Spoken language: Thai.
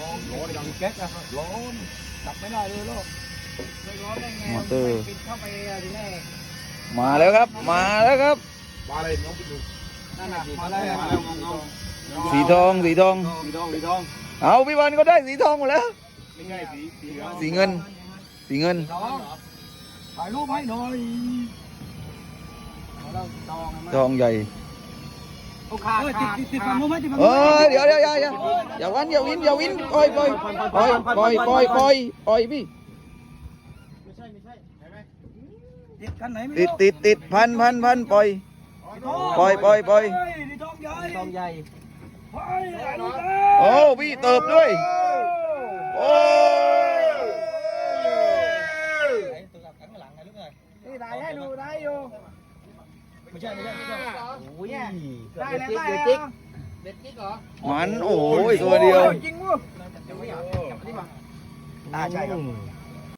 ร้อนดังแก๊กนะครับร้อนจับไม่ได้เลยลูกไม่ร้อนได้ไงมอเตอร์ ปิดเข้าไปทีแรกมาแล้วครับ มาแล้วครับ มาเลยน้องไปดูนั่นน่ะมาแล้วมาแล้วเงาสีทองสีทอง สีทองสีทองเอาพี่วันก็ได้สีทองหมดแล้ว ไม่ใช่สีสีเหลืองสีเงิน สีเงินถ่ายรูปให้หน่อยเราตองทองใหญ่ เอนู้นอเดี๋ยวเดี๋ยวอย่าอย่าอย่าวันอย่าวินอย่าวินปล่อยปล่อยปล่อยปล่อยปล่อยปล่อยปล่อยพี่ติดติดติดพันพันพันปล่อยปล่อยปล่อยปล่อยโอ้พี่เติบด้วยโอ้ไงลูกเอ้ยนี่ถ่ายให้ดูได้อยู่ ไม่ใช่ไม่ใช่ไม่ใช่โอ้ยได้แล้วได้เด็แล้ดจิ๊กวเด็ดจิ๊กเหรอมันโอ้ยตัวเดียว จริงมั้งจับนี่มาจับนี่มาอ่าใช่ครับ